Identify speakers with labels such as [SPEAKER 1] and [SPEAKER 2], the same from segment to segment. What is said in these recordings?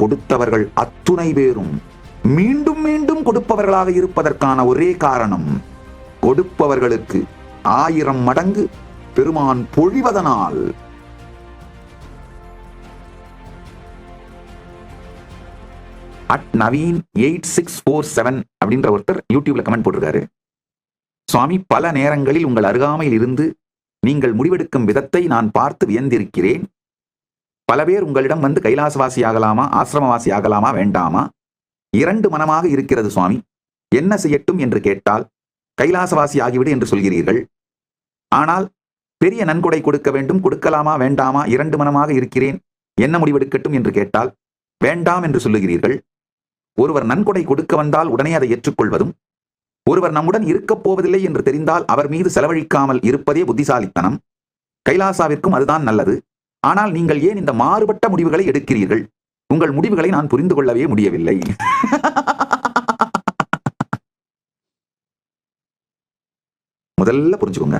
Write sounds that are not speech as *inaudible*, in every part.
[SPEAKER 1] கொடுத்தவர்கள் அத்துணை பேரும். மீண்டும் மீண்டும் கொடுப்பவர்களாக இருப்பதற்கான ஒரே காரணம் கொடுப்பவர்களுக்கு ஆயிரம் மடங்கு பெருமான் பொழிவதனால். At Naveen eight six four seven அப்படின்ற ஒருத்தர் யூடியூப்ல கமெண்ட் போட்டிருக்காரு. சுவாமி பல நேரங்களில் உங்கள் அருகாமையில் இருந்து நீங்கள் முடிவெடுக்கும் விதத்தை நான் பார்த்து வியந்திருக்கிறேன். பல பேர் உங்களிடம் வந்து கைலாசவாசி ஆகலாமா ஆசிரமவாசி ஆகலாமா வேண்டாமா? இரண்டு மனமாக இருக்கிறது சுவாமி. என்ன செய்யட்டும் என்று கேட்டால் கைலாசவாசி ஆகிவிடு என்று சொல்கிறீர்கள். ஆனால் பெரிய நன்கொடை கொடுக்க வேண்டும் கொடுக்கலாமா வேண்டாமா இரண்டு மனமாக இருக்கிறேன் என்ன முடிவெடுக்கட்டும் என்று கேட்டால் வேண்டாம் என்று சொல்லுகிறீர்கள். ஒருவர் நன்கொடை கொடுக்க வந்தால் உடனே அதை ஏற்றுக்கொள்வதும் ஒருவர் நம்முடன் இருக்கப் போவதில்லை என்று தெரிந்தால் அவர் மீது செலவழிக்காமல் இருப்பதே புத்திசாலித்தனம். கைலாசாவிற்கும் அதுதான் நல்லது. ஆனால் நீங்கள் ஏன் இந்த மாறுபட்ட முடிவுகளை எடுக்கிறீர்கள்? உங்கள் முடிவுகளை நான் புரிந்து கொள்ளவே முடியவில்லை. முதல்ல புரிஞ்சுக்கோங்க.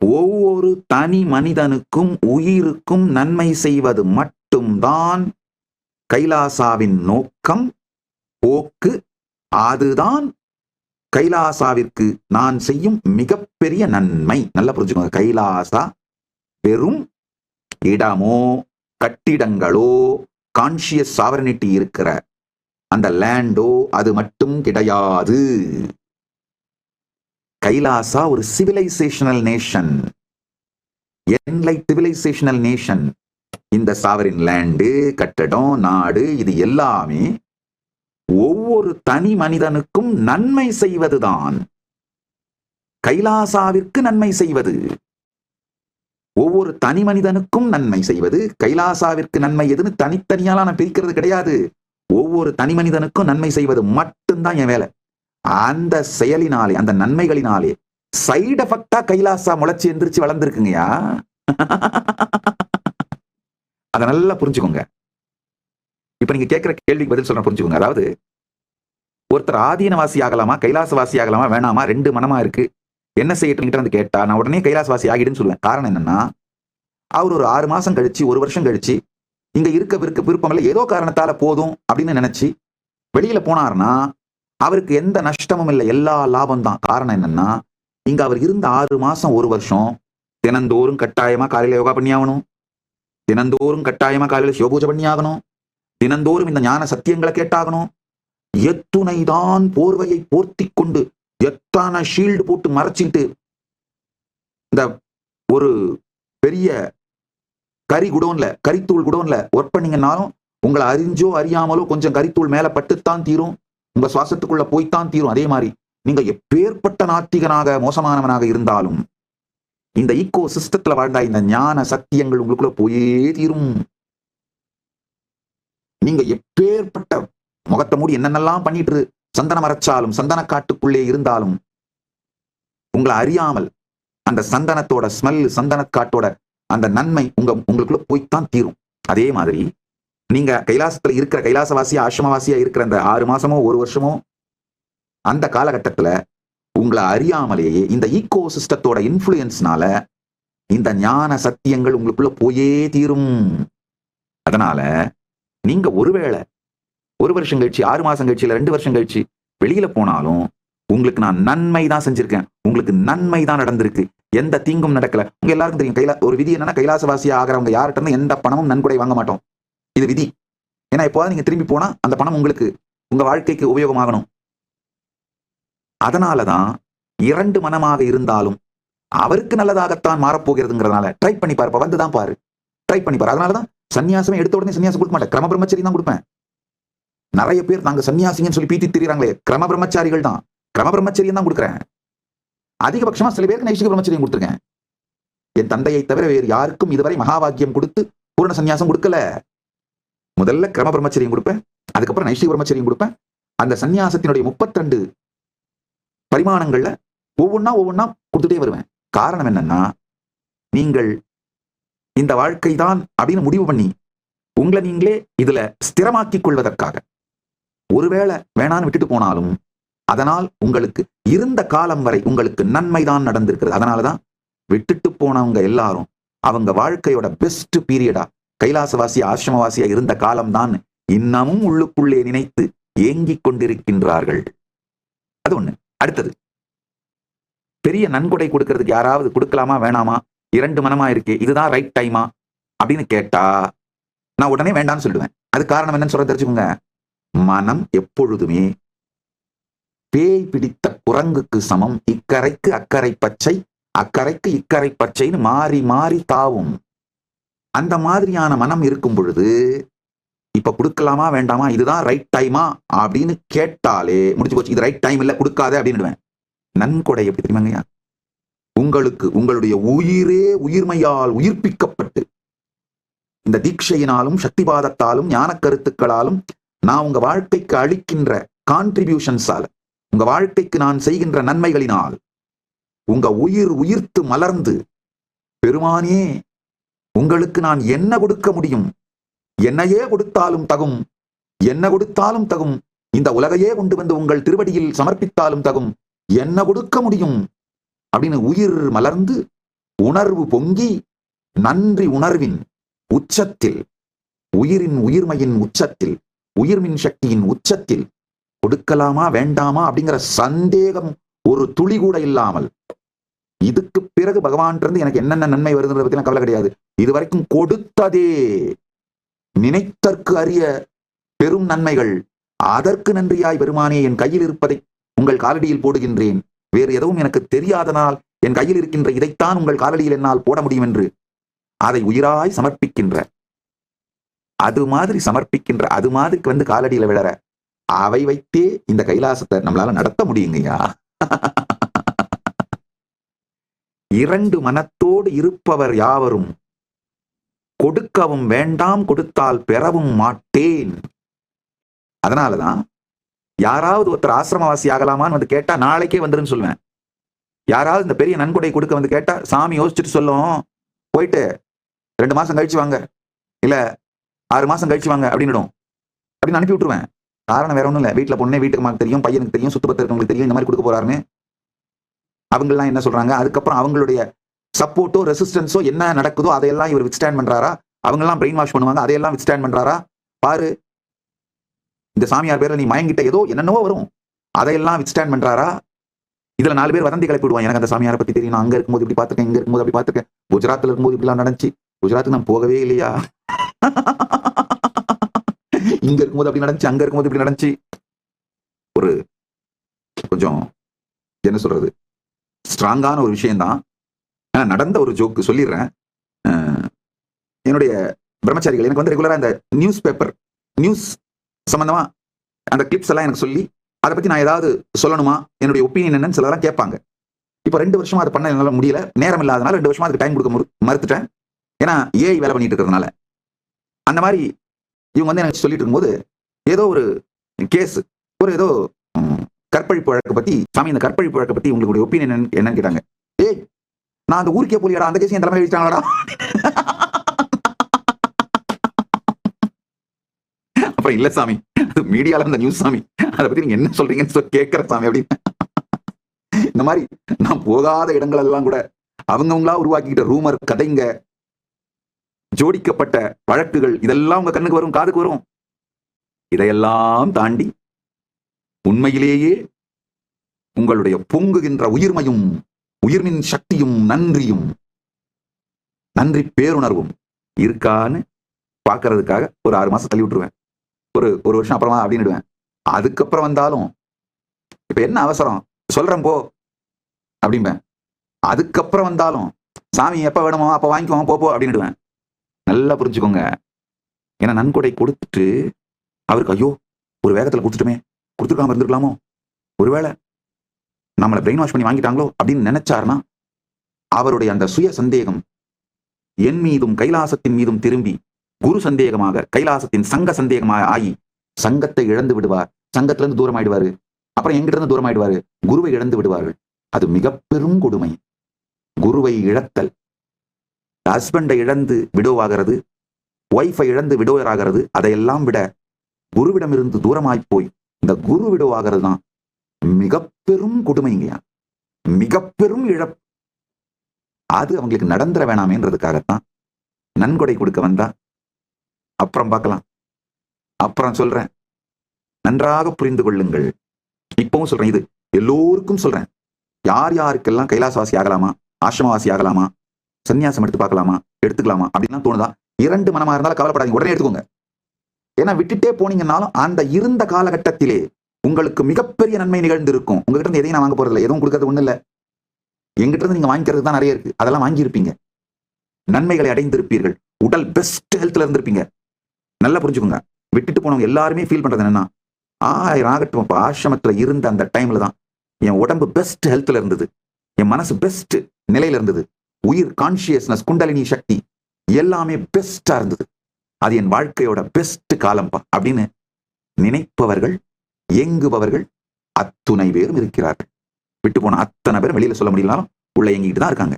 [SPEAKER 1] ஒவ்வொரு தனி மனிதனுக்கும் உயிருக்கும் நன்மை செய்வது மட்டும்தான் கைலாசாவின் நோக்கம். போக்கு அதுதான் கைலாசாவிற்கு நான் செய்யும் மிகப்பெரிய நன்மை. நல்லா புரிஞ்சுக்கோங்க. கைலாசா வெறும் இடமோ கட்டிடங்களோ கான்சியஸ் சாவரனிட்டி இருக்கிற அந்த லேண்டோ அது மட்டும் கிடையாது. கைலாசா ஒரு civilizational nation enlightened civilizational nation இந்த சாவரின் லேண்டு கட்டடம் நாடு இது எல்லாமே ஒவ்வொரு தனி மனிதனுக்கும் நன்மை செய்வதுதான். கைலாசாவிற்கு நன்மை செய்வது. ஒவ்வொரு தனி மனிதனுக்கும் நன்மை செய்வது கைலாசாவிற்கு நன்மை எதுன்னு தனித்தனியால நான் பிரிக்கிறது கிடையாது. ஒவ்வொரு தனி மனிதனுக்கும் நன்மை செய்வது மட்டும்தான் என் வேலை. அந்த செயலினாலே அந்த நன்மைகளினாலே சைடு எஃபெக்டா கைலாசா முளைச்சி எந்திரிச்சு வளர்ந்துருக்குங்கயா அதை நல்லா புரிஞ்சுக்கோங்க. இப்ப நீங்க கேட்கிற கேள்விக்கு பதில் சொல்ற புரிஞ்சுக்கோங்க. அதாவது ஒருத்தர் ஆதீனவாசி ஆகலாமா கைலாசவாசி ஆகலாமா வேணாமா ரெண்டு மனமா இருக்கு. என்ன செய்யட்டும்கிட்ட வந்து கேட்டா நான் உடனே கைலாசவாசி ஆகிடுன்னு சொல்லுவேன். காரணம் என்னன்னா அவர் ஒரு ஆறு மாசம் கழிச்சு ஒரு வருஷம் கழிச்சு இங்க இருக்க விருக்க விருப்பம் இல்லை ஏதோ காரணத்தால போதும் அப்படின்னு நினைச்சு வெளியில போனார்னா அவருக்கு எந்த நஷ்டமும் இல்லை எல்லா லாபம் தான். காரணம் என்னன்னா இங்க அவர் இருந்த ஆறு மாசம் ஒரு வருஷம் தினந்தோறும் கட்டாயமா காலையில யோகா பண்ணி ஆகணும் தினந்தோறும் கட்டாயமா காலையில சிவபூஜை பண்ணி ஆகணும் தினந்தோறும் இந்த ஞான சத்தியங்களை கேட்டாகணும். எத்துணைதான் போர்வையை போர்த்தி கொண்டு எத்தனை ஷீல்டு போட்டு மறைச்சிட்டு இந்த ஒரு பெரிய கறி குடோன்ல கரித்தூள் குடோன்ல ஒர்க் பண்ணீங்கன்னாலும் உங்களை அறிஞ்சோ அறியாமலோ கொஞ்சம் கரித்தூள் மேல பட்டுத்தான் தீரும் உங்க சுவாசத்துக்குள்ள போய்த்தான் தீரும். அதே மாதிரி நீங்க எப்பேற்பட்ட நாத்திகனாக மோசமானவனாக இருந்தாலும் இந்த ஈகோ சிஸ்டத்துல வாழ்ந்தா இந்த ஞான சத்தியங்கள் உங்களுக்குள்ள போயே தீரும். நீங்க எப்பேற்பட்ட முகத்தை மூடி என்னென்னலாம் பண்ணிட்டு சந்தன சந்தனம் அரைச்சாலும் சந்தன காட்டுக்குள்ளே இருந்தாலும் உங்களை அறியாமல் அந்த சந்தனத்தோட ஸ்மெல் சந்தனக்காட்டோட அந்த நன்மை உங்க உங்களுக்குள்ள போய்த்தான் தீரும். அதே மாதிரி நீங்க கைலாசத்துல இருக்கிற கைலாசவாசியா ஆசிரமவாசியா இருக்கிற அந்த ஆறு மாசமோ ஒரு வருஷமோ அந்த காலகட்டத்துல உங்களை அறியாமலேயே இந்த ஈகோ சிஸ்டத்தோட இன்ஃப்ளூயன்ஸ்னால இந்த ஞான சத்தியங்கள் உங்களுக்குள்ள போயே தீரும். அதனால நீங்க ஒருவேளை ஒரு வருஷம் கழிச்சு ஆறு மாசம் கழிச்சு இல்லை ரெண்டு வருஷம் கழிச்சு வெளியில போனாலும் உங்களுக்கு நான் நன்மை தான் செஞ்சிருக்கேன். உங்களுக்கு நன்மை தான் நடந்திருக்கு. எந்த தீங்கும் நடக்கல. உங்க எல்லாருக்கும் தெரியும் கைலா ஒரு விதி என்னன்னா கைலாசவாசியா ஆகிறவங்க யார்கிட்ட இருந்து எந்த பணமும் நன்கொடை வாங்க மாட்டோம். இது விதி. ஏன்னா எப்போது நீங்க திரும்பி போனா அந்த பணம் உங்களுக்கு உங்க வாழ்க்கைக்கு உபயோகமாகணும். அதனாலதான் இரண்டு மனமாக இருந்தாலும் அவருக்கு நல்லதாகத்தான் மாறப்போகிறதுங்கிறதுனால ட்ரை பண்ணி பாரு. வந்து வந்துதான் பாரு. ட்ரை பண்ணி பாரு. அதனாலதான் சன்னியாசமே எடுத்த உடனே சன்னியாசம் கொடுக்க மாட்டேன். கிரம பிரம்மச்சரி தான் கொடுப்பேன். நிறைய பேர் நாங்க சன்னியாசிங்கன்னு சொல்லி பீத்தி திரியுறாங்களே. கிரம பிரம்மச்சாரிகள் தான். கிரம பிரம்மச்சரியம் தான் கொடுக்குறேன். அதிகபட்சமா சில பேருக்கு நைசிக பிரம்மச்சரியம் கொடுத்துருக்கேன். என் தந்தையை தவிர வேறு யாருக்கும் இதுவரை மகாபாக்கியம் கொடுத்து பூரண சன்னியாசம் கொடுக்கல. முதல்ல கிரம பிரம்மச்சரியம் கொடுப்பேன். அதுக்கப்புறம் நைசிக பிரம்மச்சரியம் கொடுப்பேன். அந்த சன்னியாசத்தினுடைய 32 பரிமாணங்கள்ல ஒவ்வொன்றா ஒவ்வொன்றா கொடுத்துட்டே வருவேன். காரணம் என்னன்னா நீங்கள் இந்த வாழ்க்கை தான் அப்படின்னு முடிவு பண்ணி உங்களை நீங்களே இதுல ஸ்திரமாக்கிக் கொள்வதற்காக. ஒருவேளை வேணான்னு விட்டுட்டு போனாலும் அதனால் உங்களுக்கு இருந்த காலம் வரை உங்களுக்கு நன்மைதான் நடந்திருக்கிறது. அதனாலதான் விட்டுட்டு போனவங்க எல்லாரும் அவங்க வாழ்க்கையோட பெஸ்ட் பீரியடா கைலாசவாசி ஆசிரமவாசியா இருந்த காலம்தான் இன்னமும் உள்ளுக்குள்ளே நினைத்து ஏங்கிக் கொண்டிருக்கின்றார்கள். அது ஒண்ணு. அடுத்தது பெரிய நன்கொடை கொடுக்கறதுக்கு யாராவது கொடுக்கலாமா வேணாமா? இரண்டு மனமா இருக்கு இதுதான் ரைட் டைமா அப்படின்னு கேட்டா நான் உடனே வேண்டாம்னு சொல்லுவேன். அது காரணம் என்னன்னு சொல்ல தெரிஞ்சுக்கோங்க. மனம் எப்பொழுதுமே பேய் பிடித்த குரங்குக்கு சமம். இக்கரைக்கு அக்கறை பச்சை அக்கறைக்கு இக்கரை பச்சைன்னு மாறி மாறி தாவும். அந்த மாதிரியான மனம் இருக்கும் பொழுது இப்ப கொடுக்கலாமா வேண்டாமா இதுதான் ரைட் டைமா அப்படின்னு கேட்டாலே முடிச்சு போச்சு. இது ரைட் டைம் இல்ல கொடுக்காத அப்படின்னுடுவேன். நன்கொடை எப்படி தெரியுமாங்கய்யா உங்களுக்கு உங்களுடைய உயிரே உயிர்மையால் உயிர்ப்பிக்கப்பட்டு இந்த தீட்சையினாலும் சக்திபாதத்தாலும் ஞான கருத்துக்களாலும் நான் உங்க வாழ்க்கைக்கு அளிக்கின்ற கான்ட்ரிபியூஷன்ஸால உங்க வாழ்க்கைக்கு நான் செய்கின்ற நன்மைகளினால் உங்க உயிர் உயிர்த்து மலர்ந்து பெருமானே உங்களுக்கு நான் என்ன கொடுக்க முடியும்? என்னையே கொடுத்தாலும் தகும் என்ன கொடுத்தாலும் தகும் இந்த உலகையே கொண்டு வந்து உங்கள் திருவடியில் சமர்ப்பித்தாலும் தகும் என்ன கொடுக்க முடியும்? அப்படின்னு உயிர் மலர்ந்து உணர்வு பொங்கி நன்றி உணர்வின் உச்சத்தில் உயிரின் உயிர்மையின் உச்சத்தில் உயிர்மின் சக்தியின் உச்சத்தில் கொடுக்கலாமா வேண்டாமா அப்படிங்கிற சந்தேகம் ஒரு துளி கூட இல்லாமல். இதுக்கு பிறகு பகவான் இருந்து எனக்கு என்னென்ன நன்மை வருதுன்றத பத்தி கவலை கிடையாது. இதுவரைக்கும் கொடுத்ததே நினைத்தற்கு அறிய பெரும் நன்மைகள். அதற்கு நன்றியாய் பெருமானே என் கையில் இருப்பதை உங்கள் காலடியில் போடுகின்றேன். வேறு எதுவும் எனக்கு தெரியாதனால் என் கையில் இருக்கின்ற இதைத்தான் உங்கள் காலடியில் என்னால் போட முடியும் என்று அதை உயிராய் சமர்ப்பிக்கின்ற அது மாதிரி சமர்ப்பிக்கின்ற அது மாதிரி வந்து காலடியில விழற அவை வைத்தே இந்த கைலாசத்தை நம்மளால நடத்த முடியுங்கய்யா? இரண்டு மனத்தோடு இருப்பவர் யாவரும் கொடுக்கவும் வேண்டாம் கொடுத்தால் பெறவும் மாட்டேன். அதனாலதான் யாராவது ஒருத்தர் ஆசிரமவாசி ஆகலாமான்னு வந்து கேட்டா நாளைக்கே வந்துருன்னு சொல்லுவேன். யாராவது இந்த பெரிய நன்கொடை கொடுக்க வந்து கேட்டா சாமி யோசிச்சுட்டு சொல்லும் போயிட்டு ரெண்டு மாசம் கழிச்சு வாங்க. இல்ல ஆறு மாசம் கழிச்சு வாங்க அப்படின்னுடும். அப்படின்னு அனுப்பி விட்டுருவேன். காரணம் வேற ஒன்றும் இல்ல வீட்டுல பொண்ணே வீட்டுக்கு மகனுக்கு தெரியும் பையனுக்கு தெரியும் சுத்தபத்த இருக்கவங்களுக்கு தெரியும் இந்த மாதிரி கொடுக்க போறாருன்னு. அவங்கெல்லாம் என்ன சொல்றாங்க? அதுக்கப்புறம் அவங்களுடைய சப்போர்ட்டோ ரெசிஸ்டன்ஸோ என்ன நடக்குதோ அதையெல்லாம் இவர் வித்ஸ்டாண்ட் பண்றாரா? அவங்கெல்லாம் பிரெயின் வாஷ் பண்ணுவாங்க அதையெல்லாம் வித்ஸ்டாண்ட் பண்றாரா? பாரு. இந்த சாமியார் பேர்ல நீ மயங்கிட்ட ஏதோ என்னென்னவோ வரும். அதையெல்லாம் வித்ஸ்டாண்ட் பண்றாரா? இதுல நாலு பேர் வதந்தி கிளப்பிடுவான் எனக்கு அந்த சாமியாரை பத்தி தெரியும். நான் அங்க இருக்கும்போது இப்படி பார்த்திருக்கேன் இங்க இருக்கும்போது அப்படி பார்த்திருக்கேன். குஜராத்ல இருக்கும்போது இப்படிலாம் நடந்துச்சு. குஜராத்துக்கு நான் போகவே இல்லையா? இங்க இருக்கும்போது அப்படி நடந்துச்சு அங்க இருக்கும்போது இப்படி நடந்துச்சு. ஒரு கொஞ்சம் என்ன சொல்றது? ஸ்ட்ராங்கான ஒரு விஷயம்தான். ஆனா, நடந்த ஒரு ஜோக்கு சொல்லிடுறேன். என்னுடைய பிரம்மச்சாரிகள் எனக்கு வந்து ரெகுலரா இந்த நியூஸ் பேப்பர் நியூஸ் சம்பந்தமா அந்த கிளிப்ஸ் எல்லாம் எனக்கு சொல்லி அதை பத்தி நான் ஏதாவது சொல்லணுமா? என்னுடைய ஒப்பீனியன் என்னன்னு சிலதெல்லாம் கேட்பாங்க. இப்போ ரெண்டு வருஷமா அதை பண்ண என்னால் முடியல. நேரம் இல்லாதனால ரெண்டு வருஷமா அதுக்கு டைம் கொடுக்க மறுத்துட்டேன். ஏன்னா ஏஐ வேலை பண்ணிட்டு இருக்கிறதுனால. அந்த மாதிரி இவங்க வந்து எனக்கு சொல்லிட்டு இருக்கும்போது ஏதோ ஒரு கேஸ் ஒரு ஏதோ கற்பழிப்பு வழக்கை பத்தி சாமி இந்த கற்பழிப்பு வழக்கை பத்தி உங்களுடைய ஒப்பீனியன் என்னன்னு கேட்டாங்க. ஏய் நான் அந்த ஊருக்கே போலியாடா அந்த கேஸ் என் தலைமை வச்சாங்களாடா அப்புறம் இல்ல சாமி அது மீடியால இருந்த நியூஸ் சாமி அதை பத்தி நீங்க என்ன சொல்றீங்கன்னு சொல்லி கேட்கிற சாமி அப்படின்னு. இந்த மாதிரி நான் போகாத இடங்கள் எல்லாம் கூட அவங்கவங்களா உருவாக்கிக்கிட்ட ரூமர் கதைங்க ஜோடிக்கப்பட்ட வழக்குகள் இதெல்லாம் உங்க கண்ணுக்கு வரும் காதுக்கு வரும். இதையெல்லாம் தாண்டி உண்மையிலேயே உங்களுடைய பொங்குகின்ற உயிர்மையும் உயிர்மின் சக்தியும் நன்றியும் நன்றி பேருணர்வும் இருக்கான்னு பார்க்கறதுக்காக ஒரு ஆறு மாசம் தள்ளி விட்டுருவேன். ஒரு ஒரு வருஷம் அப்புறமா அப்படின்னுடுவேன். அதுக்கப்புறம் வந்தாலும் இப்ப என்ன அவசரம்? சொல்றேன் போ. அப்படிம்பேன். அதுக்கப்புறம் வந்தாலும் சாமி எப்ப வேணுமோ அப்ப வாங்கிக்குவோம் போ போ அப்படின்னுடுவேன். நல்லா புரிஞ்சுக்கோங்க. ஏன்னா நன்கொடை கொடுத்துட்டு அவருக்கு ஐயோ ஒரு வேகத்தில் கொடுத்துட்டுமே கொடுத்துருக்காம இருந்திருக்கலாமோ? ஒருவேளை நம்மளை பிரெயின் வாஷ் பண்ணி வாங்கிட்டாங்களோ? அப்படின்னு நினைச்சாருன்னா அவருடைய அந்த சுய சந்தேகம் என் மீதும் கைலாசத்தின் மீதும் திரும்பி குரு சந்தேகமாக கைலாசத்தின் சங்க சந்தேகமாக ஆகி சங்கத்தை இழந்து விடுவார். சங்கத்துல இருந்து தூரம் ஆயிடுவாரு அப்புறம் எங்கிட்ட இருந்து தூரம் ஆயிடுவாரு குருவை இழந்து விடுவார்கள். அது மிக பெரும் கொடுமை. குருவை இழத்தல். ஹஸ்பண்டை இழந்து விடோவாகிறது ஒய்ஃபை இழந்து விடோயராகிறது அதையெல்லாம் விட குருவிடமிருந்து தூரமாய் போய் இந்த குரு விடோவாகிறது தான் மிக பெரும் கொடுமைங்கய்யா மிக பெரும் இழப்பு. அது அவங்களுக்கு நடந்துட வேணாமேன்றதுக்காகத்தான் நன்கொடை கொடுக்க வந்தா. அப்புறம் பார்க்கலாம். அப்புறம் சொல்றேன். நன்றாக புரிந்து கொள்ளுங்கள். இப்பவும் சொல்றேன் இது எல்லோருக்கும் சொல்றேன். யார் யாருக்கெல்லாம் கைலாசவாசி ஆகலாமா ஆசிரமவாசி ஆகலாமா சன்னியாசம் எடுத்து பார்க்கலாமா? எடுத்துக்கலாமா? அப்படின்லாம் தோணுதா? இரண்டு மனமா இருந்தாலும் கவலைப்படாதீங்க. உடனே எடுத்துக்கோங்க. ஏன்னா விட்டுட்டே போனீங்கன்னாலும் அந்த இருந்த காலகட்டத்திலே உங்களுக்கு மிகப்பெரிய நன்மை நிகழ்ந்து இருக்கும் உங்ககிட்ட இருந்து எதையும் நான் வாங்க போறதில்ல. எதுவும் கொடுக்கறது ஒண்ணு இல்லை. எங்கிட்ட இருந்து நீங்க வாங்கிக்கிறது தான் நிறைய இருக்கு. அதெல்லாம் வாங்கியிருப்பீங்க. நன்மைகளை அடைந்திருப்பீர்கள். உடல் பெஸ்ட் ஹெல்த்ல இருந்திருப்பீங்க. நல்லா புரிஞ்சுக்கோங்க. விட்டுட்டு போனவங்க எல்லாருமே ஃபீல் பண்றது என்னன்னா ஆயிரம் ஆகட்டும். இப்போ ஆசிரமத்துல இருந்த அந்த டைம்ல தான் என் உடம்பு பெஸ்ட் ஹெல்த்ல இருந்தது. என் மனசு பெஸ்ட் நிலையில இருந்தது. உயிர் கான்சியஸ்னஸ் குண்டலினி சக்தி எல்லாமே பெஸ்டா இருந்தது. அது என் வாழ்க்கையோட பெஸ்ட் காலம்பா அப்படின்னு நினைப்பவர்கள் இயங்குபவர்கள் அத்துணை பேரும் இருக்கிறார்கள். விட்டு போன அத்தனை பேரும் வெளியில சொல்ல முடியலாம் உள்ள எங்கிட்டு தான் இருக்காங்க.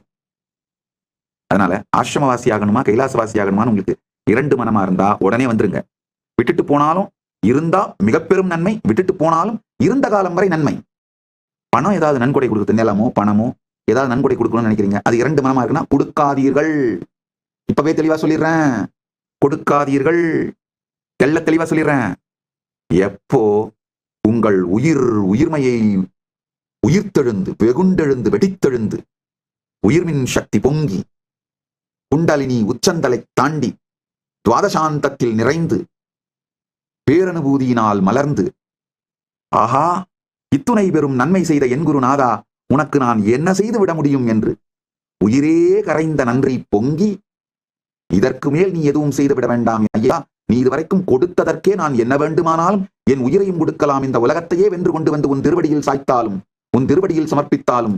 [SPEAKER 1] அதனால ஆசிரமவாசி ஆகணுமா கைலாசவாசி ஆகணுமான்னு உங்களுக்கு இரண்டு மனமா இருந்தா உடனே வந்துருங்க. விட்டுட்டு போனாலும் இருந்தா மிக பெரும் நன்மை விட்டுட்டு போனாலும் இருந்த காலம் வரை நன்மை. பணம் ஏதாவது நன்கொடை கொடுக்குறது நிலமோ பணமோ ஏதாவது நன்கொடை கொடுக்கணும்னு நினைக்கிறீங்க? அது இரண்டு மனமா இருக்குன்னா கொடுக்காதீர்கள். இப்பவே தெளிவா சொல்லிடுறேன். கொடுக்காதீர்கள். தெல்ல தெளிவா சொல்லிடுறேன். எப்போ உங்கள் உயிர் உயிர்மையை உயிர்த்தெழுந்து வெகுண்டெழுந்து வெடித்தெழுந்து உயிர்மின் சக்தி பொங்கி குண்டலினி உச்சந்தலை தாண்டி துவாதசாந்தத்தில் நிறைந்து பேரனுபூதியினால் மலர்ந்து ஆஹா இத்துணை பெரும் நன்மை செய்த என் குருநாதா உனக்கு நான் என்ன செய்து விட முடியும் என்று? உயிரே கரைந்த நன்றி பொங்கி இதற்கு மேல் நீ எதுவும் செய்து விட வேண்டாம் ஐயா. நீ இதுவரைக்கும் கொடுத்ததற்கே நான் என்ன வேண்டுமானாலும் என் உயிரையும் கொடுக்கலாம். இந்த உலகத்தையே வென்று கொண்டு வந்து உன் திருவடியில் சாய்த்தாலும் உன் திருவடியில் சமர்ப்பித்தாலும்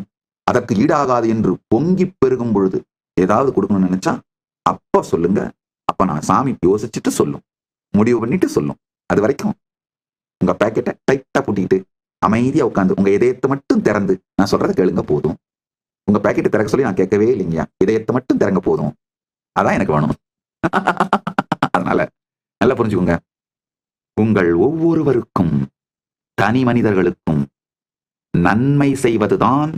[SPEAKER 1] அதற்கு ஈடாகாது என்று பொங்கி பெருகும் பொழுது ஏதாவது கொடுக்கணும்னு நினைச்சா அப்ப சொல்லுங்க. அப்ப நான் சாமி யோசிச்சுட்டு சொல்லும். முடிவு பண்ணிட்டு சொல்லும். அது வரைக்கும் உங்க பேக்கெட்டை டைட்டா பூட்டிக்கிட்டு அமைதியா உட்காந்து உங்க இதயத்தை மட்டும் திறந்து நான் சொல்றதை கேளுங்க போதும். உங்க பேக்கெட்டை திறக்க சொல்லி நான் கேட்கவே இல்லைங்கய்யா. இதயத்தை மட்டும் திறங்க போதும். அதான் எனக்கு வேணும். *laughs* அதனால நல்லா புரிஞ்சுக்கோங்க. உங்கள் ஒவ்வொருவருக்கும் தனி மனிதர்களுக்கும் நன்மை செய்வதுதான்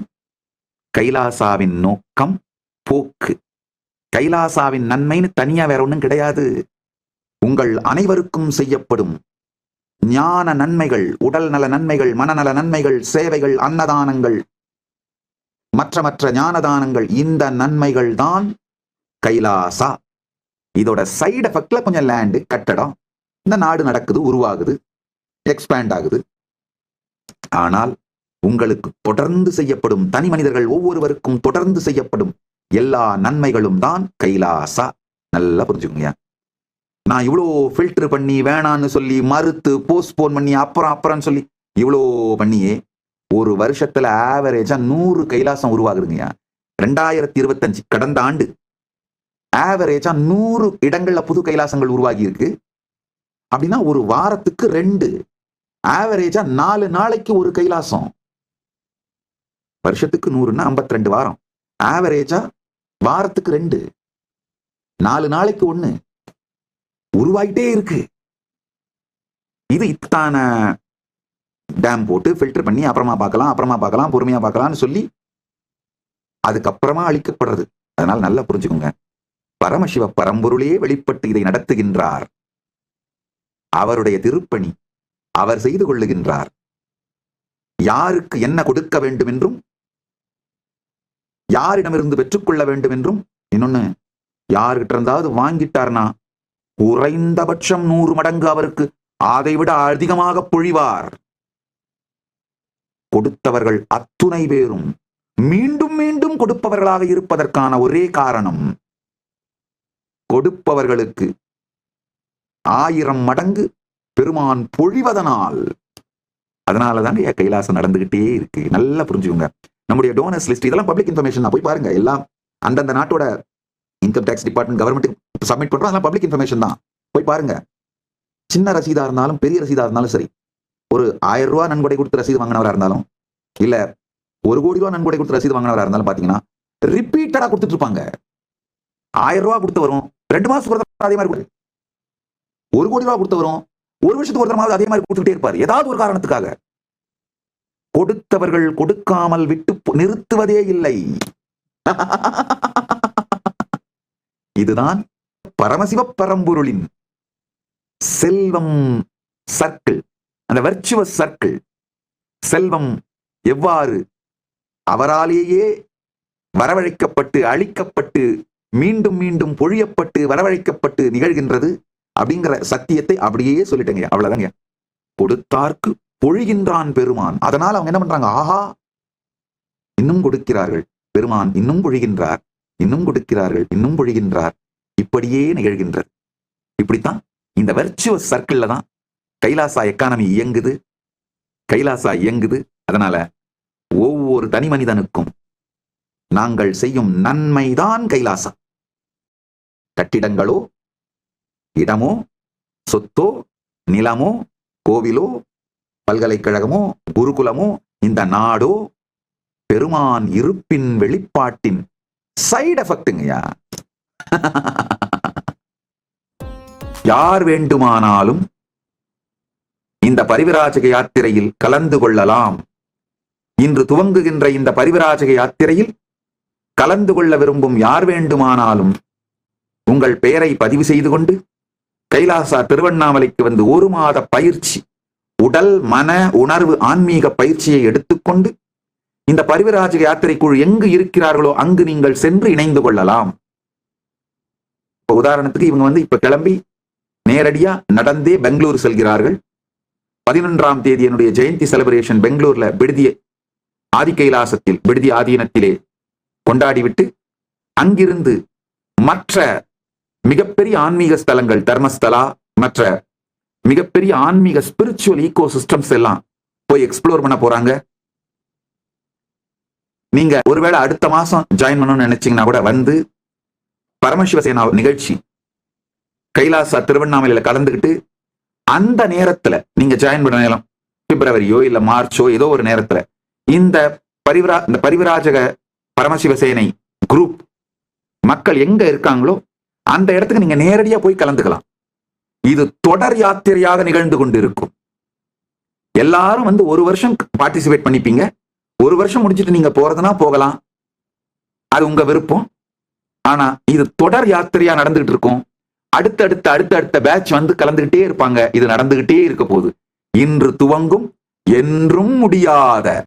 [SPEAKER 1] கைலாசாவின் நோக்கம் போக்கு. கைலாசாவின் நன்மைன்னு தனியா வேற ஒன்றும் கிடையாது. உங்கள் அனைவருக்கும் செய்யப்படும் ஞான நன்மைகள் உடல் நல நன்மைகள் மனநல நன்மைகள் சேவைகள் அன்னதானங்கள் மற்ற மற்ற ஞானதானங்கள் இந்த நன்மைகள் தான் கைலாசா. இதோட சைடு எஃபெக்ட்ல கொஞ்சம் லேண்டு கட்டடம். இந்த நாடு நடக்குது உருவாகுது எக்ஸ்பேண்ட் ஆகுது. ஆனால் உங்களுக்கு தொடர்ந்து செய்யப்படும் தனி மனிதர்கள் ஒவ்வொருவருக்கும் தொடர்ந்து செய்யப்படும் எல்லா நன்மைகளும் தான் கைலாசா. நல்லா புரிஞ்சுக்கோங்க. நான் இவ்வளோ ஃபில்டர் பண்ணி வேணான்னு சொல்லி மறுத்து போஸ்ட்போன் பண்ணி அப்புறம் அப்புறம் சொல்லி இவ்வளோ பண்ணியே ஒரு வருஷத்துல ஆவரேஜா நூறு கைலாசம் உருவாகுதுங்கய்யா ரெண்டாயிரத்தி இருபத்தஞ்சு கடந்த ஆண்டு. ஆவரேஜா நூறு இடங்கள்ல புது கைலாசங்கள் உருவாகி இருக்கு அப்படின்னா ஒரு வாரத்துக்கு ரெண்டு. ஆவரேஜா நாலு நாளைக்கு ஒரு கைலாசம். வருஷத்துக்கு நூறுன்னா 52 ரெண்டு வாரம் ஆவரேஜா வாரத்துக்கு ரெண்டு. நாலு நாளைக்கு ஒன்று உருவாயிட்டே இருக்கு. இது இத்தான டேம் போட்டு ஃபில்டர் பண்ணி அப்புறமா பார்க்கலாம் அப்புறமா பார்க்கலாம் பொறுமையா பார்க்கலாம்னு சொல்லி அதுக்கப்புறமா அழிக்கப்படுறது. அதனால நல்லா புரிஞ்சுக்கோங்க. பரமசிவ பரம்பொருளே வெளிப்பட்டு இதை நடத்துகின்றார். அவருடைய திருப்பணி அவர் செய்து கொள்ளுகின்றார். யாருக்கு என்ன கொடுக்க வேண்டும் என்றும் யாரிடமிருந்து பெற்றுக்கொள்ள வேண்டும் என்றும் இன்னொன்னு யாருகிட்ட இருந்தாவது வாங்கிட்டார்னா குறைந்தபட்சம் நூறு மடங்கு அவருக்கு. அதை விட அதிகமாக பொழிவார். கொடுத்தவர்கள் அத்துணை பேரும். மீண்டும் மீண்டும் கொடுப்பவர்களாக இருப்பதற்கான ஒரே காரணம் கொடுப்பவர்களுக்கு ஆயிரம் மடங்கு பெருமான் பொழிவதனால். அதனால தாங்க கைலாசம் நடந்துகிட்டே இருக்கு. நல்லா புரிஞ்சுக்கோங்க. நம்முடைய டோனர்ஸ் லிஸ்ட் இதெல்லாம் பப்ளிக் இன்ஃபர்மேஷன் போய் பாருங்க. எல்லாம் அந்தந்த நாட்டோட இன்கம் டேக்ஸ் டிபார்ட்மெண்ட் கவர்மெண்ட்டுக்கு சப்மிட் பண்ணுறோம் அதெல்லாம் பப்ளிக் இன்ஃபர்மேஷன் தான். போய் பாருங்க. சின்ன ரசீதாக இருந்தாலும் பெரிய ரசீதாக இருந்தாலும் சரி. ஒரு ஆயிரம் ரூபா நன்கொடை கொடுத்து ரசீது வாங்கினவரா இருந்தாலும் இல்லை ஒரு கோடி ரூபா நன்கொடை கொடுத்து ரசீது வாங்கினவரா இருந்தாலும் பார்த்தீங்கன்னா ரிப்பீட்டடாக கொடுத்துட்டு இருப்பாங்க. ஆயிரம் ரூபா கொடுத்து வரும். ரெண்டு மாதத்துக்கு ஒரு அதே மாதிரி கொடுத்து. ஒரு கோடி ரூபா கொடுத்து வரும். ஒரு வருஷத்துக்கு ஒரு அதே மாதிரி கொடுத்துட்டே இருப்பார். ஏதாவது ஒரு காரணத்துக்காக. கொடுத்தவர்கள் கொடுக்காமல் விட்டு நிறுத்துவதே இல்லை. *laughs* இதுதான் பரமசிவ பரம்பொருளின் செல்வம் சர்க்கிள். அந்த வர்ச்சுவஸ் சர்க்கிள் செல்வம் எவ்வாறு அவராலேயே வரவழைக்கப்பட்டு அழிக்கப்பட்டு மீண்டும் மீண்டும் பொழியப்பட்டு வரவழைக்கப்பட்டு நிகழ்கின்றது அப்படிங்கிற சத்தியத்தை அப்படியே சொல்லிட்டேங்க. அவ்வளவுதாங்க. கொடுத்தார்க்கு பொழிகின்றான் பெருமான். அதனால அவங்க என்ன பண்றாங்க? ஆஹா! இன்னும் கொடுக்கிறார்கள். பெருமான் இன்னும் பொழிகின்றார். இன்னும் கொடுக்கிறார்கள் இன்னும் பொழிகின்றார். இப்படியே நிகழ்கின்றது. இப்படித்தான் இந்த வெர்ச்சுவஸ் சர்க்கிள்ல தான் கைலாசா எக்கானமி இயங்குது. கைலாசா இயங்குது. அதனால ஒவ்வொரு தனி மனிதனுக்கும் நாங்கள் செய்யும் நன்மைதான் கைலாசா. கட்டிடங்களோ இடமோ சொத்தோ நிலமோ கோவிலோ பல்கலைக்கழகமோ குருகுலமோ இந்த நாடோ பெருமான் இருப்பின் வெளிப்பாட்டின் சைடு எஃபெக்ட்டுங்கய்யா யார் வேண்டுமானாலும் இந்த பரிவிராஜக யாத்திரையில் கலந்து கொள்ளலாம். இன்று துவங்குகின்ற இந்த பரிவிராஜக யாத்திரையில் கலந்து கொள்ள விரும்பும் யார் வேண்டுமானாலும் உங்கள் பெயரை பதிவு செய்து கொண்டு கைலாசா திருவண்ணாமலைக்கு வந்து ஒரு மாத பயிற்சி உடல் மன உணர்வு ஆன்மீக பயிற்சியை எடுத்துக்கொண்டு இந்த பரிவராஜ யாத்திரை குழு எங்கு இருக்கிறார்களோ அங்கு நீங்கள் சென்று இணைந்து கொள்ளலாம். இப்ப உதாரணத்துக்கு இவங்க வந்து இப்ப கிளம்பி நேரடியா நடந்தே பெங்களூர் செல்கிறார்கள். பதினொன்றாம் தேதி என்னுடைய ஜெயந்தி செலிபிரேஷன் பெங்களூர்ல விடுதிய ஆதி கைலாசத்தில் விடுதி ஆதீனத்திலே கொண்டாடிவிட்டு அங்கிருந்து மற்ற மிகப்பெரிய ஆன்மீக ஸ்தலங்கள் தர்மஸ்தலா மற்ற மிகப்பெரிய ஆன்மீக ஸ்பிரிச்சுவல் ஈகோ சிஸ்டம்ஸ் எல்லாம் போய் எக்ஸ்ப்ளோர் பண்ண போறாங்க. நீங்க ஒருவேளை அடுத்த மாசம் ஜாயின் பண்ணணும்னு நினைச்சீங்கன்னா கூட வந்து பரமசிவசேனா நிகழ்ச்சி கைலாசா திருவண்ணாமலையில கலந்துக்கிட்டு அந்த நேரத்துல நீங்க ஜாயின் பண்ண நேரம் பிப்ரவரியோ இல்ல மார்ச்சோ ஏதோ ஒரு நேரத்துல இந்த பரிவிரா இந்த பரிவிராஜக பரமசிவசேனை குரூப் மக்கள் எங்க இருக்காங்களோ அந்த இடத்துக்கு நீங்க நேரடியா போய் கலந்துக்கலாம். இது தொடர் யாத்திரையாக நிகழ்ந்து கொண்டிருக்கும். எல்லாரும் வந்து ஒரு வருஷம் பார்ட்டிசிபேட் பண்ணிப்பீங்க. ஒரு வருஷம் முடிச்சிட்டு நீங்க போறதுனா போகலாம். அது உங்க விருப்பம். ஆனா இது தொடர் யாத்திரையா நடந்துகிட்டு இருக்கும். அடுத்தடுத்த அடுத்தடுத்த பேட்ச் வந்து கலந்துகிட்டே இருப்பாங்க. இது நடந்துகிட்டே இருக்க போகுது. இன்று துவங்கும் என்றும் முடியாத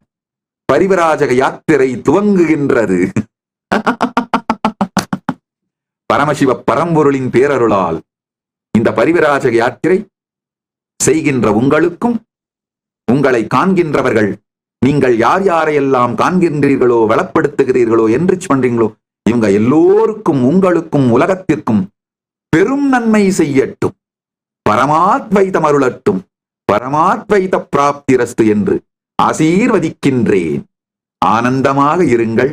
[SPEAKER 1] பரிவராஜக யாத்திரை துவங்குகின்றது. *laughs* பரமசிவ பரம்பொருளின் பேரருளால் இந்த பரிவிராஜக யாத்திரை செய்கின்ற உங்களுக்கும் உங்களை காண்கின்றவர்கள் நீங்கள் யார் யாரையெல்லாம் காண்கின்றீர்களோ வளப்படுத்துகிறீர்களோ என்ரிச் பண்றீங்களோ இவங்க எல்லோருக்கும் உங்களுக்கும் உலகத்திற்கும் பெரும் நன்மை செய்யட்டும். பரமாத்வைதம் அருளட்டும் பரமாத்வைத பிராப்திரஸ்து என்று ஆசீர்வதிக்கின்றேன். ஆனந்தமாக இருங்கள்.